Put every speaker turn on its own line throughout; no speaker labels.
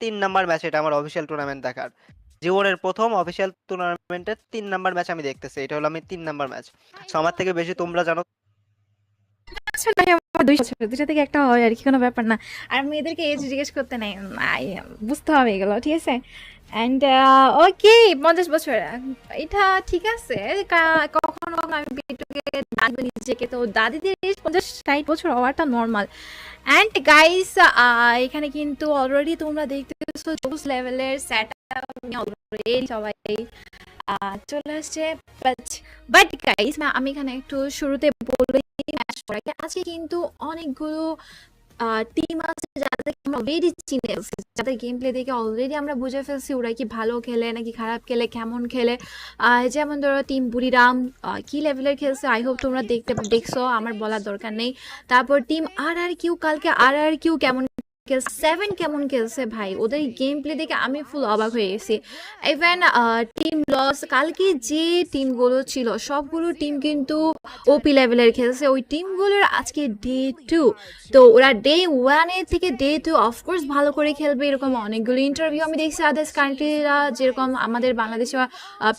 তিন number match এটা আমার অফিসিয়াল টুর্নামেন্ট দেখার। জীবনের প্রথম অফিসিয়াল টুর্নামেন্টের তিন নাম্বার ম্যাচ আমি দেখতেছি, এটা হলো আমি তিন নাম্বার ম্যাচ আমার থেকে বেশি তোমরা জানো
এগুলো, ঠিক বছর, এটা ঠিক আছে আমি বিটুকে দাদু নিজেকে। তো দাদিদের এজ পঞ্চাশ ষাট বছর হওয়াটা নর্মাল অ্যান্ড গাইস এখানে কিন্তু অলরেডি তোমরা দেখতেছো জোস লেভেলের অলরেডি সবাই চলে আসছে। বাট গাইস আমি এখানে একটু শুরুতে বলি আজকে কিন্তু অনেকগুলো টিম আছে আমরা অলরেডি চিনে ফেলছি। যাদের গেম প্লে দেখে অলরেডি আমরা বুঝে ফেলছি ওরা কি ভালো খেলে, নাকি খারাপ খেলে, কেমন খেলে। যেমন ধরো টিম বুড়িরাম কি লেভেলের খেলছে আই হোপ তোমরা দেখতে, দেখছ, আমার বলার দরকার নেই। তারপর টিম আর আর কিউ, কালকে আর আর কিউ কেমন সেভেন কেমন খেলছে ভাই? ওদের গেম প্লে দেখে আমি ফুল অবাক হয়ে গেছি। ইভেন টিম লস কালকে যে টিমগুলো ছিল, সবগুলো টিম কিন্তু ওপি লেভেলের খেলছে। ওই টিমগুলোর আজকে ডে টু তো ওরা ডে ওয়ানের থেকে ডে টু অফকোর্স ভালো করে খেলবে। এরকম অনেকগুলো ইন্টারভিউ আমি দেখছি আদার্স কান্ট্রিরা যেরকম আমাদের বাংলাদেশের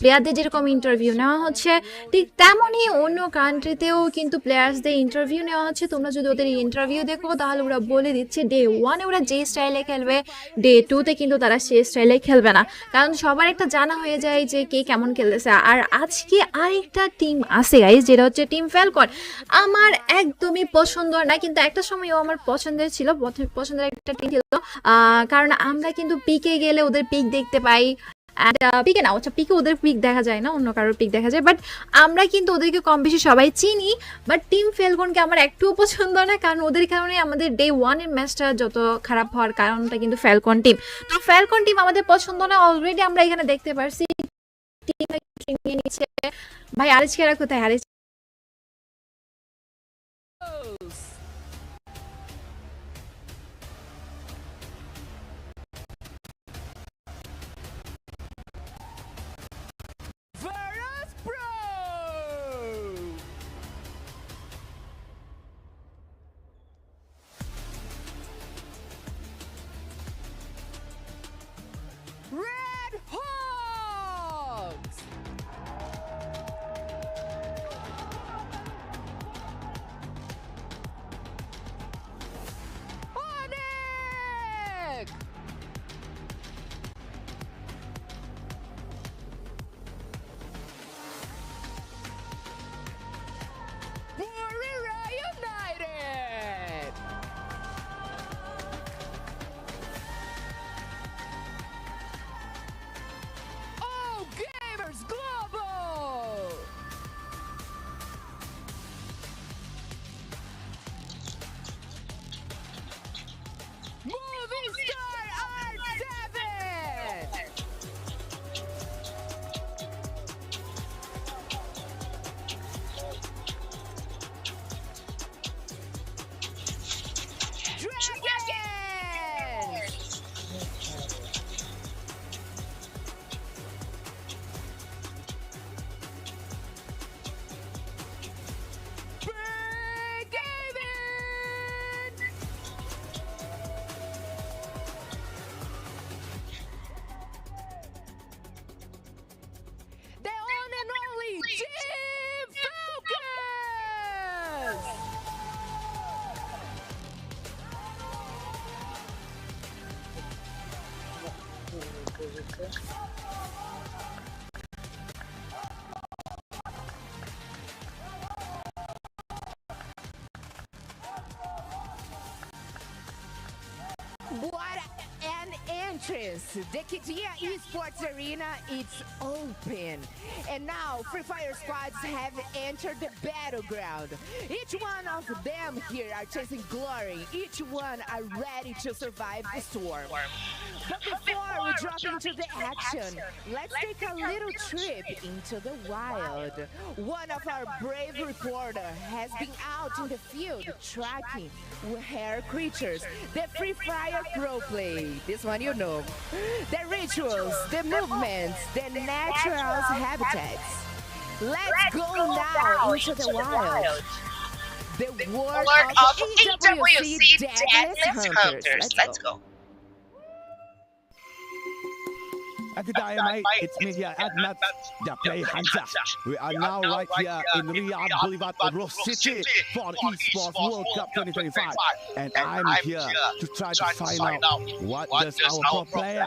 প্লেয়ারদের যেরকম ইন্টারভিউ নেওয়া হচ্ছে, ঠিক তেমনই অন্য কান্ট্রিতেও কিন্তু প্লেয়ার্সদের ইন্টারভিউ নেওয়া হচ্ছে। তোমরা যদি ওদের ইন্টারভিউ দেখো, তাহলে ওরা বলে দিচ্ছে ডে ওয়ানে ওরা যে স্টাইলে খেলবে ডে টুতে কিন্তু তারা সেই স্টাইলে খেলবে না। কারণ সবার একটা জানা হয়ে যায় যে কে কেমন খেলতেছে। আর আজকে আরেকটা টিম আছে গাইজ যেটা হচ্ছে টিম ফ্যালকন আমার একদমই পছন্দ না, কিন্তু একটা সময় ও আমার পছন্দের ছিল, পছন্দের একটা টিম খেলতো কারণ আমরা কিন্তু পিকে গেলে ওদের পিক দেখতে পাই। পিকে না আচ্ছা পিকে ওদের পিক দেখা যায় না, অন্য কারোর পিক দেখা যায়। বাট আমরা কিন্তু ওদেরকে কম বেশি সবাই চিনি বাট টিম ফেলকনকে আমার একটুও পছন্দ না, কারণ ওদের কারণে আমাদের ডে ওয়ানের ম্যাচটা যত খারাপ হওয়ার কারণটা কিন্তু ফ্যালকন টিম তো ফ্যালকন টিম আমাদের পছন্দ না অলরেডি আমরা এখানে দেখতে পারছি। টিম নিচ্ছে। ভাই আরিজকেরা কোথায়? Ariz
What an entrance! The Kitia Esports Arena is open. And now Free Fire squads have entered the battleground. Each one of them here are chasing glory. Each one are ready to survive the storm. But before we drop into the action, let's take a little trip into the wild. One of our brave reporter has been out in the field tracking rare creatures, the Free Fire Pro Play. This one you know. The rituals, the movements, the natural habitats. Let's go now into the wild. The world
Lord
of
of
EWC
EWC
Deadliest
Deadliest
Hunters.
Hunters. Let's go. At the Dynamite, it's me here at the Play Hunter. We are now right here in Riyadh Boulevard, Rose City for Esports World Cup 2025. And I'm here to try to find out what does our pro player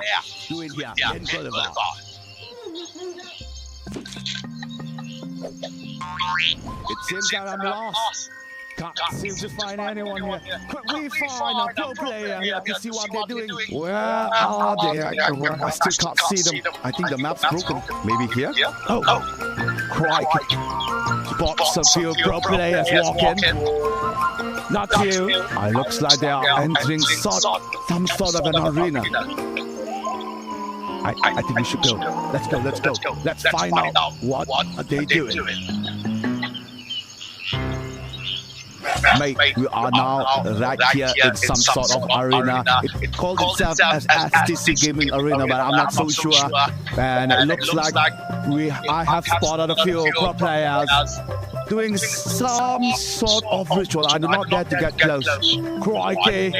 doing here in Boulevard. It seems that I'm lost. Can't seem to find anyone here. Could we find a pro player here to see what they're doing? Where are they? I, I still can't see them. I think the map's broken. Maybe here? Oh. oh, crikey. Spots a few pro players walking. Not you. It looks like they are entering sort, some sort of an arena. I, I, I think we should go. Let's go, let's go. Let's find out what are they doing. Mate, we are now right here in some sort of arena. It called itself as STC Gaming Arena, but I'm not so sure. And it looks like we I have spotted a few pro players doing some sort of ritual. I do not dare to get close. Crikey!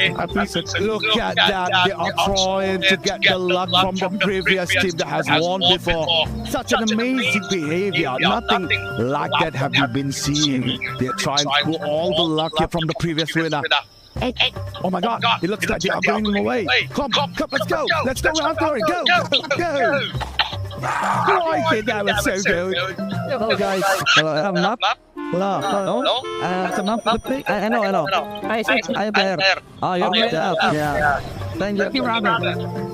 Look at that. They are trying to get the luck from the previous team that has won before. Such an amazing behavior. Nothing like that have you been seeing. They're trying to pull all the luck here from the previous winner. Oh my god, it looks like they are going away. Come, come, come, let's go. Let's go after it. Go, go, go. Crikey, that was so good.
Hello, guys. Hello, I'm Map. Uh, uh, uh, hello, hello. Uh, I'm I know, I Hi, sir. Hi, Bear. Oh, you're Bear. Yeah. Thank you. Thank you, Robert.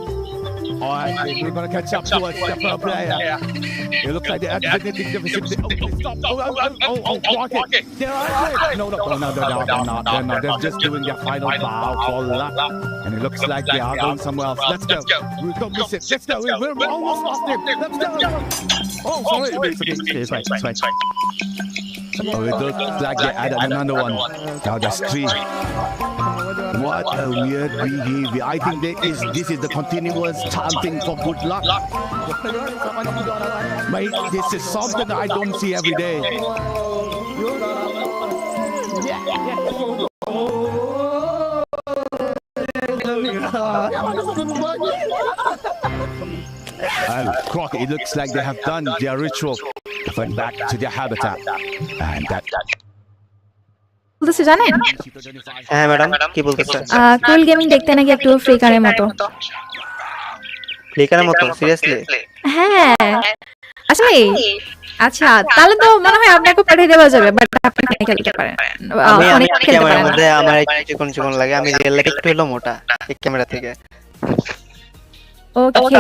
Alright, we're gonna catch up to us, the player. It looks like they're activating the vicinity. Oh, they stopped. Oh, oh, oh, oh, oh. They're right. No, no, no, no, they're not, they're not, they're not. They're just doing their final bow for luck. And it looks like they are going somewhere else. Let's go. We don't miss it. Let's go. We're almost lost him. Let's go. Oh, sorry. It's okay. It's fine. Oh, it looks like they added another one. Now there's three. What a weird behavior. I think that is this is the continuous chanting for good luck. Mate, this is something I don't see every day. And Crockett, it looks like they have done their ritual. They went back to their habitat. And that
বলতেছে জানেন?
হ্যাঁ madam কি বলতেছে?
কুল gaming দেখতে নাকি একটু ফ্রিকারের মতো।
ফ্লিকারের মতো সিরিয়াসলি
হ্যাঁ। আসলে আচ্ছা তাহলে তো মনে হয় আপনাকে পাঠিয়ে দেওয়া যাবে বাট আপনি খেলতে পারেন? অনেক খেলতে
ক্যামেরার
পারেন।
মধ্যে আমার একটু চিকন চিকন লাগে আমি রিয়েল লাইফে একটু হলো মোটা এই ক্যামেরা থেকে।
ওকে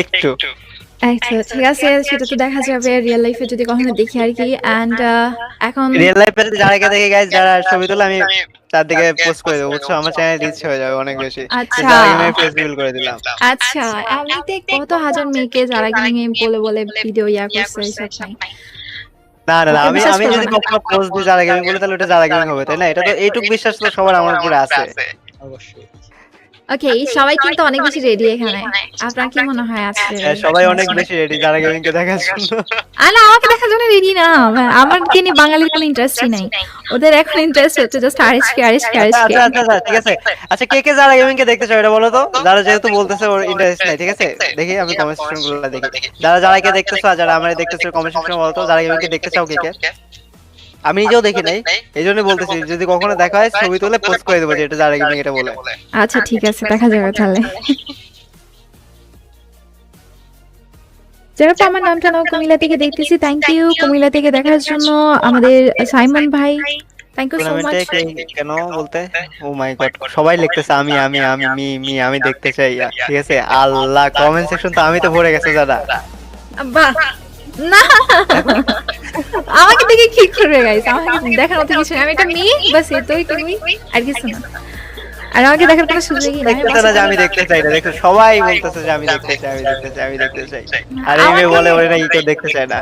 একটু।
আচ্ছা ঠিক আছে সেটা তো দেখা যাবে রিয়েল লাইফে যদি কখনো দেখি আর কি এন্ড এখন
রিয়েল লাইফে যারা দেখে যারা ছবি তোলে আমি তার দিকে পোস্ট করে দেবো বুঝছ? আমার চ্যানেল রিচ হয়ে যাবে অনেক বেশি।
আচ্ছা।
আমি ফেসবুক করে দিলাম।
আচ্ছা এমনিতে কত হাজার মেয়েকে যারা গেমিং বলে বলে ভিডিও ইয়া করছে এইসব নাই।
না না না আমি আমি যদি কখনো পোস্ট দিই যারা গেমিং বলে তাহলে ওটা যারা গেমিং হবে তাই না? এটা তো এইটুকু বিশ্বাস তো সবার আমার উপরে আছে।
ওকে সবাই কিন্তু অনেক বেশি রেডি এখানে। আপনার কি মনে হয় আছে
হ্যাঁ, সবাই অনেক বেশি রেডি যারা গেমিং কে দেখার জন্য।
আলা আমাকে দেখার জন্য রেডি না। আমার কি নিয়ে বাঙালির কোনো ইন্টারেস্টই নাই। ওদের এখন ইন্টারেস্ট হচ্ছে জাস্ট আরিসকে আরিসকে
আচ্ছা
আরিসকে
আচ্ছা আচ্ছা ঠিক আছে। আচ্ছা কে কে যারা গেমিং কে দেখতে চাও এটা বলো তো? যারা যেহেতু বলতেছে ওর ইন্টারেস্ট নাই ঠিক আছে? দেখি আমি কমেন্ট সেকশনগুলো দেখি। যারা যারা কে দেখতেছো আর যারা আমার দেখতেছো কমেন্ট সেকশন বলো তো যারা গেমিং কে দেখতে চাও কে কে? আমি নিজেও দেখি নাই। এই জন্য বলতেছি যদি কখনো দেখা হয় ছবি তুলে পোস্ট করে দেবো যে এটা যারা গেমিং এটা বলে।
আচ্ছা ঠিক আছে দেখা যাবে তাহলে। যারা আমার নামটা নাও কুমিল্লা থেকে দেখতেছি থ্যাংক ইউ কুমিল্লা থেকে দেখার জন্য আমাদের সাইমন ভাই থ্যাংক ইউ সো মাচ
কেন বলতে? ও মাই গড সবাই লিখতেছে আমি আমি আমি মি মি আমি দেখতে চাই। ঠিক আছে আল্লাহ কমেন্ট সেকশন তো আমি তো ভরে গেছে দাদা।
বাহ। না। আমাকে দেখে কি করবে গাইস আমাকে দেখার মতো কিছু আমি একটা মেয়ে বাস এতই তুমি আর কিছু না। আর আমাকে দেখার কোনো সুযোগই নাই।
দেখতেছে না আমি দেখতে চাই না। দেখো সবাই বলতেছে যে আমি দেখতে চাই আমি দেখতে চাই আমি দেখতে চাই। আর এই মেয়ে বলে ওরে কেউ দেখতে চায় না।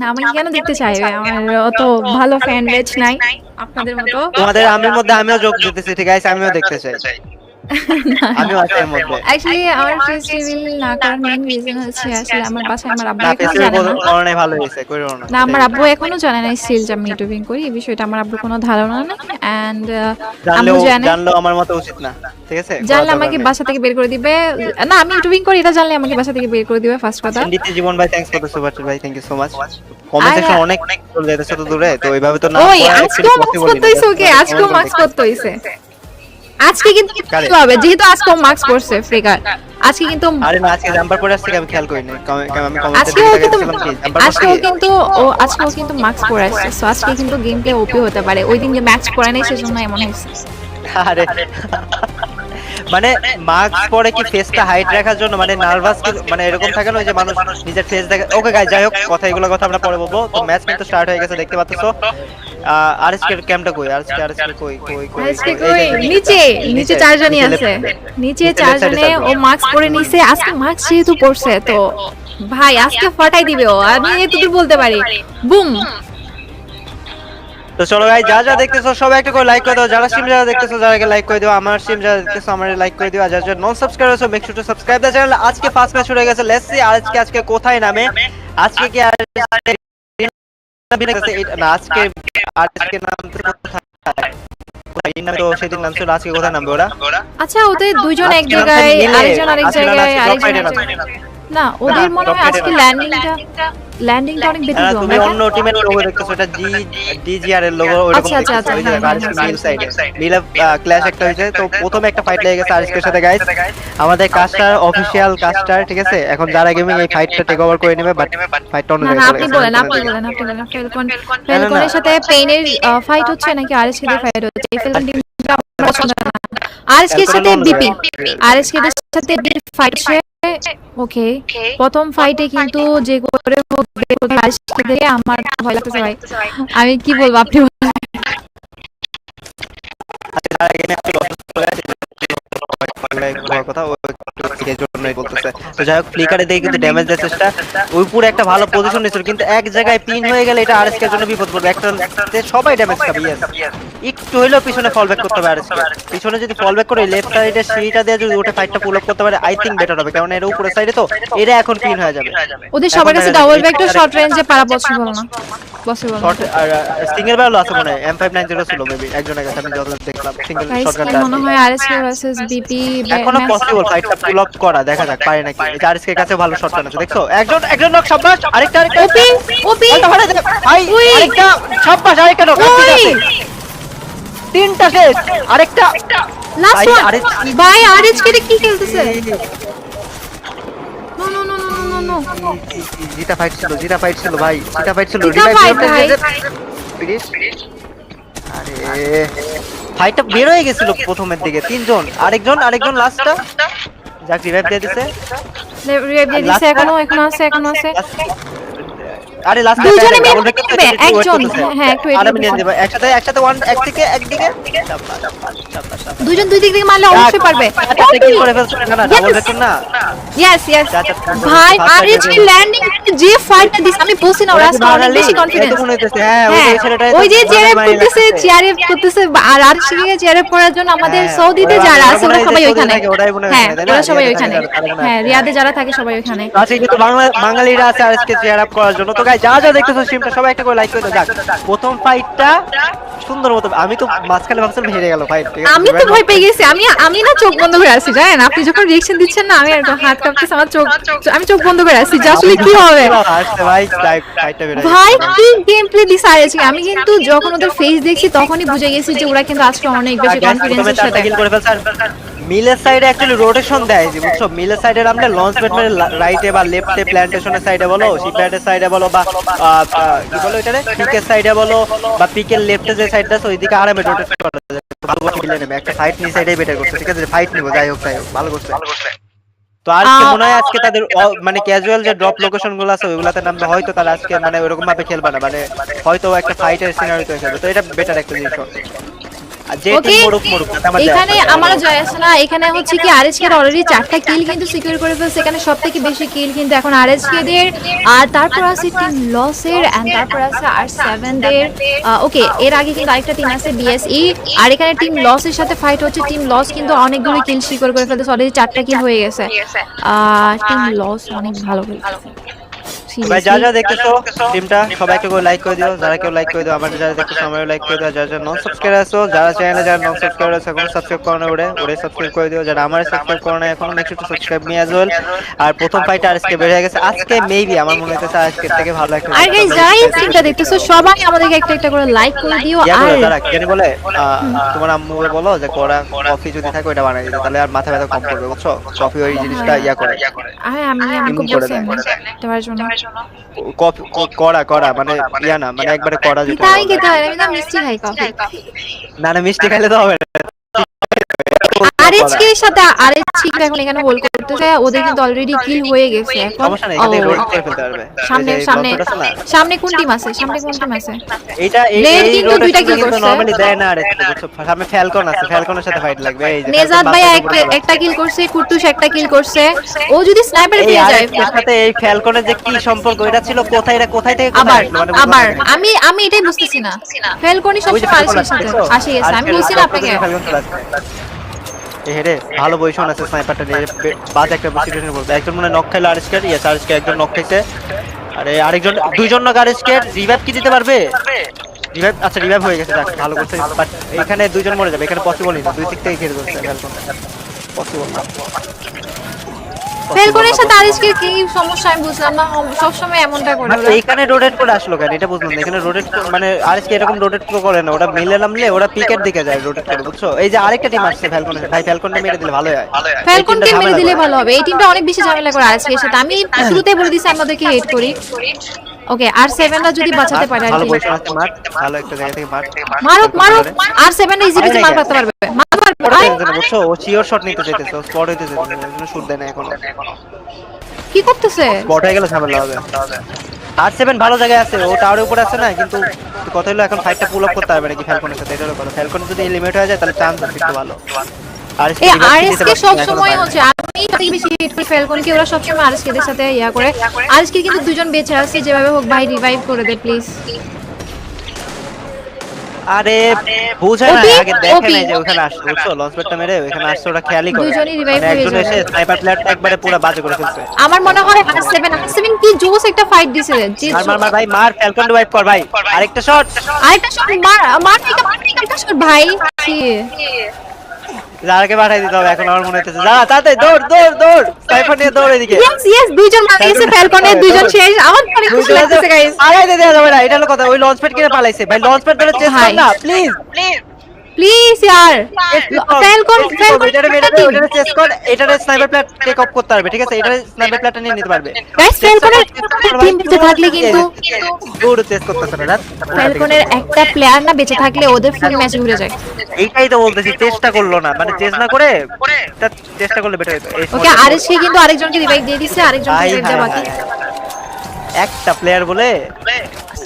না আমাকে কেন দেখতে চাইবে? আমার অত ভালো ফ্যান বেচ নাই। আপনাদের মতো
তোমাদের আমির মধ্যে আমিও যোগ দিতেছি ঠিক আছে? আমিও দেখতে চাই। আমিও আছি মধ্যে।
অ্যাকচুয়ালি আমার ফেস রিভিল না করার মেইন রিজন হচ্ছে আসলে আমার বাসায় আমার আব্বু
এখনও
জানে না।
করোনায় ভালো হয়েছে করো না।
না আমার আব্বু এখনও জানে না স্টিল যে আমি ইউটিউবিং করি এই বিষয়টা আমার আব্বুর কোনো ধারণা নেই এন্ড আম্মু জানে
জানলেও আমার মতো উচিত না ঠিক আছে?
জানলে আমাকে বাসা থেকে বের করে দিবে। না আমি ইউটিউবিং করি এটা জানলে আমাকে বাসা থেকে বের করে দিবে ফার্স্ট কথা।
এনডিতে জীবন ভাই থ্যাঙ্কস ফর দ্য সুপার ভাই thank you so much comment section অনেক চলে যেতেছে তো দূরে তো এইভাবে তো না
ওই আজকেও
actually
করতে হইছে ওকে
না।
আজকেও করতে হইছে আজকে কিন্তু কিছু হবে? যেহেতু আজকে ও মার্কস পড়ছে ফ্রিকার আজকে কিন্তু
আরে না আজকে জাম্পার পরে আসছে আমি খেয়াল করিনি। আমি কমেন্ট
আজকে ও কিন্তু আজকে ও কিন্তু ও আজকে ও কিন্তু মার্কস পরে আসছে সো আজকে কিন্তু গেম প্লে ওপি হতে পারে। ওই দিন যে ম্যাচ পড়ে নাই সেজন্য এমন হয়েছে।
আরে। মানে মাস্ক পরে কি ফেসটা হাইট রাখার জন্য মানে নার্ভাস মানে এরকম থাকে না ওই যে মানুষ নিজের ফেস দেখে ওকে গাইস যাই হোক কথা এগুলো কথা আমরা পরে বলব। তো ম্যাচ কিন্তু স্টার্ট হয়ে গেছে দেখতে পাচ্ছো। আর এস কে ক্যামটা কই? আর এস কে আর এস কই? কই কই?
আজকে
কই?
নিচে নিচে চারজনই আছে। নিচে চারজনে ও মাস্ক পরে নিছে। আজকে মার্কস যেহেতু পড়ছে তো ভাই আজকে ফাটাই দিবে ও। আমি এতদূর বলতে পারি। বুম।
তো চলো ভাই যা যা দেখতেছো সবাই একটা করে লাইক করে দাও। যারা স্ট্রিম যারা দেখতেছো যারা লাইক করে দিও। আমার স্ট্রিম যারা দেখতেছো আমার লাইক করে দিও। আর যারা নন সাবস্ক্রাইব আছো make sure to subscribe the channel আজকে ফার্স্ট ম্যাচ শুরু হয়ে গেছে। লেটস সি আজকে আজকে কোথায় নামে। আজকে কি আর না আজকে আজকে নাম তো সেদিন নাম ছিল আজকে কোথায় নামবে ওরা?
আচ্ছা ওদের দুইজন এক জায়গায় আরেকজন আরেক জায়গায় আরেকজন। না ওদের মনে হয় আজকে ল্যান্ডিংটা ল্যান্ডিংটা অনেক
না,
ব্যতিক্রম
তুমি অন্য টিমের লোগো দেখতেছো এটা জি ডিজিআর এর লোগো ওরকম
আচ্ছা, আচ্ছা,
মিল সাইডে মিলে ক্ল্যাশ একটা হয়েছে। তো প্রথমে একটা ফাইট লেগে গেছে আরিসকের সাথে গাইস আমাদের কাস্টার অফিশিয়াল কাস্টার ঠিক আছে? এখন যারা গেমিং এই ফাইটটা টেক ওভার করে নেবে বাট ফাইটটা অন্য
না না
জায়গায়
আপনি বলেন। আপনি বলেন আপনি বলেন ফেলকন। ফেলকনের সাথে পেইনের ফাইট হচ্ছে নাকি আরএসকে দের ফাইট হচ্ছে? এই ফেলকন আমার পছন্দ না। আরএসকে এর সাথে বিপি আরএসকে সাথে ফাইট হচ্ছে। ওকে প্রথম ফাইটে কিন্তু যে করে হোক আমার ভয় লাগতেছে ভাই। আমি কি বলব আপনি
কথা ও জন্যই বলতেছে। তো যাই হোক ফ্লিকারে দেখে কিন্তু ড্যামেজ দেওয়ার চেষ্টা। ওই পুরো একটা ভালো পজিশন নিয়েছিল কিন্তু এক জায়গায় পিন হয়ে গেলে এটা আরএসকে এর জন্য বিপদ পড়বে। একটা সবাই ড্যামেজ খাবে yes। একটু হইলেও পিছনে ফল ব্যাক করতে হবে আরএসকে পিছনে যদি ফল ব্যাক করে লেফট সাইডে সিঁড়িটা দিয়ে যদি ওটা ফাইটটা পুল আপ করতে পারে আই থিংক বেটার হবে কারণ এর উপরে সাইডে তো এরা এখন পিন হয়ে যাবে।
ওদের সবার কাছে ডাবল
যাক,
ব্যাকটা শর্ট রেঞ্জে পারা পসিবল না। পসিবল
শর্ট আর সিঙ্গেল ব্যারল আছে মনে হয় M590 ছিল মেবি একজনের কাছে আমি যত দেখলাম সিঙ্গেল
গাইস মনে হয় আরএসকে ভার্সেস বিপি
এখনও পসিবল ফাইটটা পুল আপ করা দেখা যাক পারে নাকি? এই আরএসকে কাছে ভালো শটগান আছে দেখছ? একজন একজন নক সাব্বাস আরেকটা আরেকটা।
ওপি ওপি।
ভাই। আরেকটা সাব্বাস আরেকটা নক তিনটা শেষ আরেকটা।
লাস্ট ওয়ান
আরে
ভাই আরএসকে রে কি খেলতেছে। No no no no no no no
fight ছিল জিটা ফাইট ছিল ভাই জিটা ফাইট ছিল। রিভাইভ দিতে ফিনিশ আরে ফাইটটা বের হয়ে গেছিল প্রথমের দিকে। তিনজন আরেকজন আরেকজন লাস্টটা যাক রিভাইভ দিয়ে দিছে।
রিভাইভ দিয়ে দিছে এখনও এখনও আছে এখনও আছে।
আরে লাস্ট
দুজনে মিলে নেবে, একজন। হ্যাঁ, একটু wait
আর আমি নিয়ে একসাথে একসাথে ওয়ান এক থেকে একদিকে।
দুজন দুই দিক থেকে মারলে অবশ্যই পারবে।
একটা
ইয়েস ইয়েস
যা, যা, যা,
ভাই
ফার্স্ট
আরএসকে
সাইডে
ল্যান্ডিং যে ফাইটটা দিছে আমি বলছি না ওরা অনেক? বেশি
এই
কনফিডেন্স
হ্যাঁ, ওই যে
হ্যাঁ
এই ছেলেটাই
ওই যে চেয়ারে করতেছে। চেয়ারে করতেছে আর আরএসকে চেয়ারে পড়ার জন্য আমাদের
হ্যাঁ,
সৌদিতে
ওরা-
যারা আছে ওরা
হয় যে
সবাই ওইখানে।
হয়
হ্যাঁ? ওরা সবাই ওইখানে।
হয়।
হ্যাঁ রিয়াদে যারা থাকে সবাই ওইখানে।
আজকে কিন্তু বাঙালিরা আছে আজকে চেয়ার আপ করার জন্য। তো গাই যা যা দেখতেছো স্ট্রিমটা সবাই একটা করে লাইক করে দাও। যাক প্রথম ফাইটটা সুন্দর মতো আমি তো মাঝখানে ভাবছিলাম হেরে গেল ফাইট
আমি তো ভয় পেয়ে গেছি আমি আমি না চোখ বন্ধ করে আছি জানেন? আপনি যখন রিয়েকশন দিচ্ছেন না আমি আর হাত কাঁপতেছে আমার চোখ আমি চোখ বন্ধ করে আছি যে আসলে কি হবে?
ভাই ফাইটটা বের
ভাই কি গেম প্লে দিছে আমি কিন্তু যখন ওদের ফেস দেখছি তখনই বুঝে গেছি যে ওরা কিন্তু আজকে অনেক বেশি কনফিডেন্সের সাথে
kill করে ফেলছে। আর মিলের সাইডে অ্যাকচুয়ালি রোটেশন দেয় যে বুঝছ? মিলের সাইডে নামলে লঞ্চ মানে রাইটে বা লেফটে প্ল্যান্টেশনের সাইডে বলো শিপয়ার্ডের সাইডে বলো বা কি বলো এটারে পিকের সাইডে বলো বা পিকের লেফটে যে সাইডটা আছে ওইদিকে আরামে রোটেট করা যায়। ভালো মিলে নেবে। একটা ফাইট নিয়ে সাইডে বেটার করছে। ঠিক আছে ফাইট নিবো যাই হোক যাই হোক ভালো করছে। তো আজকে
আহ,
মনে হয় আজকে তাদের মানে ক্যাজুয়াল যে ড্রপ লোকেশনগুলো আছে ওইগুলাতে নামবে। হয়তো তারা আজকে মানে ওইরকম ভাবে খেলবে না। মানে হয়তো একটা ফাইটের সিনারিতে খেলবে তো এটা বেটার একটা জিনিস হবে। আর
ওকে এখানে। আমারও যায় আসে না এখানে হচ্ছে কি আরএসকে অলরেডি চারটা কিল কিন্তু সিকিউর করে ফেলছে এখানে সব থেকে বেশি কিল কিন্তু এখন আরএসকে দের। আর তারপর আছে টিম লসের এন্ড তারপর আছে আর সেভেন দের। ওকে এর আগে কিন্তু আরেকটা টিম আছে বিএসই আর এখানে টিম লসের সাথে ফাইট হচ্ছে টিম লস কিন্তু অনেকগুলো কিল সিকিউর করে ফেলছে অলরেডি চারটা কিল হয়ে গেছে। টিম লস অনেক ভালো খেলছে
ভাই যা যা দেখতেছো টিমটা সবাই একটু লাইক করে দিও যারা কেউ লাইক করে দিও আমার যারা দেখতেছো আমারও লাইক করে দিও যারা যারা নন সাবস্ক্রাইব আছো যারা চ্যানেলে যারা নন সাবস্ক্রাইব আছে এখন সাবস্ক্রাইব করো না ওরে ওরে সাবস্ক্রাইব করে দিও যারা আমার সাবস্ক্রাইব করো না এখনও make sure subscribe me as well আর প্রথম ফাইট আজকে বের হয়ে গেছে আজকে মেবি আমার মনে হচ্ছে আজকে থেকে ভালো একটা
আর গাইস যারা এই স্ট্রিমটা দেখতেছো সবাই আমাদেরকে একটা একটা করে লাইক করে দিও আর
বলে কেন বলে আহ, তোমার আম্মু বলো যে কফি যদি থাকে ওটা বানাই দিতে তাহলে আর মাথা ব্যথা কম করবে বুঝছ? কফি ওই জিনিসটা ইয়া করে।
আরে আমি আমি খুব বলছি
দেয়।
জন্য।
কড়া কড়া মানে ইয়া না মানে একবারে কড়া যেটা
খেতে হয় আমি তো মিষ্টি খাই কফি।
না না মিষ্টি খাইলে তো হবে না।
এর সাথে আরএচকে এখন এখানে হোল্ড করতেছে ওদের কিন্তু অলরেডি কিল হয়ে গেছে এখন। সামনে সামনে সামনে কোন টিম আছে? সামনে কোন টিম আছে?
এই
Blade কিন্তু দুইটা
কিন্তু
করছে।
নরমালি দেয় না আরে সামনে ফ্যালকন আছে ফ্যালকনের সাথে ফাইট লাগবে। এই যে
নেজাদ
Falcon
ভাই। একটা কিল করছে কুট্টুস একটা কিল করছে। ও যদি স্নাইপার পেয়ে যায়
সাথে এই ফ্যালকনের যে কি সম্পর্ক এটা ছিল কোথায় এটা কোথায় থেকে
আবার?
মানে
আবার। আমি আমি এটাই বুঝতেছি না।
যে
সবসময় আসে গেছে আমি
আজকের
না আপনাকে।
ভালো পজিশন আছে স্নাইপারটা নিয়ে। বে- একটা সিচুয়েশন বলতে একজন মনে নক খাইলো আরএসকে ইয়েস আরএসকে একজন নক খাইছে আরে আরেকজন দুইজন নক আরএসকে রিভাইভ কি দিতে পারবে? রিভাইভ আচ্ছা রিভাইভ হয়ে গেছে। ভালো করছে। বাট এখানে দুইজন মরে যাবে। এখানে পসিবল না দুই দিক থেকে ঘিরে ধরছে। পসিবল না।
ফেলকনের সাথে আরএসকে কি সমস্যা আমি বুঝলাম না সব সময় এমনটা করে।
মানে এইখানে রোটেট করে আসলো কেন? এটা বুঝলাম না। এখানে রোটেট মানে আরএসকে এরকম রোটেট করে না। ওরা মিলে নামলে ওরা পিকের দিকে যায় রোটেট করে বুঝছ? এই যে আরেকটা টিম আসছে ফ্যালকন ভাই ফ্যালকনটা মেরে দিলে ভালো হয়।
ফ্যালকনকে মেরে দিলে ভালো হবে। এই টিমটা অনেক বেশি ঝামেলা করে আজকে এর সাথে। আমি শুরুতেই বলে দিছি আমি ওদেরকে হেট করি। ওকে আর সেভেনরা যদি বাঁচাতে পারে আর
ভালো
কি।
পজিশন আছে মার। ভালো একটা জায়গা থেকে মার।
মারুক মারুক। আর সেভেনরা ইজি পেতে মার করতে পারবে। মারতে পারবে।
বুঝছ ও সিওর শট নিতে ও স্পট হইতে এর শুট দেয় না এখন।
কি করতেছে?
স্পট হয়ে গেলে ঝামেলা হবে। আর সেভেন ভালো জায়গায় আছে ও টাওয়ারের উপরে আছে না কিন্তু কথা হলো এখন ফাইটটা পুল আপ করতে পারবে নাকি ফ্যালকনের সাথে এটারও কথা। ফ্যালকন যদি লিমিট হয়ে যায় তাহলে চান্স আছে একটু ভালো।
এই আরএসকে সব সময় হচ্ছে আমি সবথেকে বেশি হেট করি ফেলকনকে ওরা সব সময় আরএসকে দের সাথে ইয়া করে। আরএসকে কিন্তু দুজন বেঁচে আছে যেভাবে হোক ভাই রিভাইভ করে দে প্লিজ
আরে বুঝায় না আগে দেখে নাই যে ওখানে আসছে বুঝছ? লঞ্চ মেরে ওখানে আসছে ওরা খেয়ালই করে।
দুইজনই revive
মানে
হয়ে
একজন এসে স্নাইপার প্লেয়ারটা একবারে পুরো বাজে করে ফেলছে।
আমার মনে হয় আর সেভেন আর সেভেন কি জোস একটা ফাইট দিছে যে
মার মার মার ভাই মার ফ্যালকন ওয়াইপ কর ভাই। আরেকটা শট
আরেকটা শট মার মার একটা শট ভাই।
যারাকে পাঠাই দিতে হবে এখন আমার মনে হচ্ছে যা তাতে দৌড় দৌড় দৌড় সাইফার নিয়ে দৌড় এদিকে।
ইয়েস ইয়েস দুইজন মারা গেছে ফ্যালকনে দুইজন শেষ। আমার পরে খুশি লাগছে গাইস
পালাইতে দে যাবে না এটা হলো কথা ওই লঞ্চ প্যাড কিনে পালাইছে। ভাই লঞ্চ প্যাড ধরে চেষ্টা না প্লিজ
প্লিজ यार ফ্যালকন ফ্যালকন
এটারে মেরে দে ওটারে চেস কর এটারে স্নাইপার প্লেয়ার টেক অফ করতে পারবে ঠিক আছে এটারে স্নাইপার প্লেয়ারটা নিয়ে নিতে পারবে
গাইস ফ্যালকনের টিম বেঁচে থাকলে কিন্তু
দৌড় চেস করতেছে না রাত
ফ্যালকনের একটা প্লেয়ার না বেঁচে থাকলে ওদের ফুল ম্যাচ ঘুরে যায়
এইটাই তো বলতেছি চেষ্টা করল না মানে চেষ্টা না করে চেষ্টা করলে বেটার হতো
ওকে আরএসকে কিন্তু আরেকজনকে রিভাইভ দিয়ে দিছে আরেকজন রিভাইভ দেওয়া বাকি
একটা প্লেয়ার বলে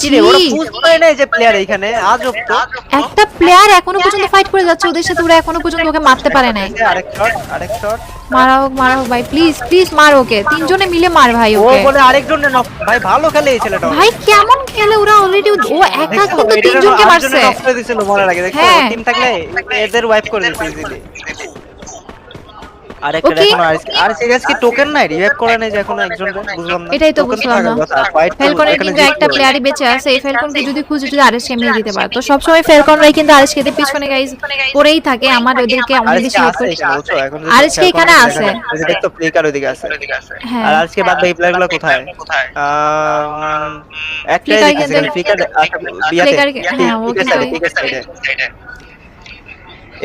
চিরে ওরা বুঝতে নাই যে প্লেয়ার এইখানে আজব তো
একটা প্লেয়ার এখনও পর্যন্ত ফাইট করে যাচ্ছে ওদের সাথে ওরা এখনও পর্যন্ত ওকে মারতে পারে নাই।
আরেক শট আরেক শট
মারা হোক মারা হোক ভাই প্লিজ প্লিজ মার ওকে। তিনজনে মিলে মার ভাই
ও বলে আরেকজন নক ভাই ভালো খেলে এই ছেলেটা।
ভাই কেমন খেলে? ওরা অলরেডি ও একা কিন্তু তিনজনকে মারছে।
করে দিছিল আগে। দেখছ
হ্যাঁ।
টিম থাকলে এদের ওয়াইপ করে দিছে ইজিলি আরেকটা
Okay.
এখন আর আর সিরিয়াস কি টোকেন নাই? রিভাইভ করে নাই যে এখনও একজন বুঝলাম না।
এটাই তো বুঝলাম না। ফেলকনের কিন্তু একটা। প্লেয়ারই বেঁচে আছে এই ফেলকনকে যদি খুঁজে যদি আরএসকে মেরে দিতে পারে। তো সবসময় ফেলকনরাই কিন্তু আরএসকে তে পিছনে গাইজ পড়েই থাকে আমার ওদেরকে অনেক বেশি হেল্প
আছে
করে
এখানে, বুঝছ? এখন
আছে।
দেখো, ওই যে দেখতো আছে।
হ্যাঁ।
আর আজকে বাদ বাকি প্লেয়ারগুলো কোথায়? আহ, একটাই
Flicker
দেখতেছি
কিন্তু-
বিয়াতে
হ্যাঁ, ও কিন্তু
সাইডে
ওই-
ফ্লিকার সাইডে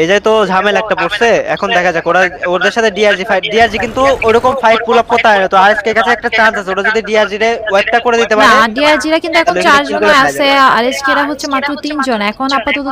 এই যে তো ঝামেলা একটা পড়ছে এখন দেখা যাক ওরা ওদের সাথে ডিআরজি ফাইট ডিআরজি কিন্তু ওরকম ফাইট পুল আপ করতে হয় না তো আরএসকে কাছে একটা চান্স আছে ওরা যদি ডিআরজি রে ওয়েবটা করে দিতে পারে
না কিন্তু এখন
তাহলে
চার
কিন্তু
জন
করে
আছে। আরএসকেরা হচ্ছে মাত্র তিনজন এখন আপাতত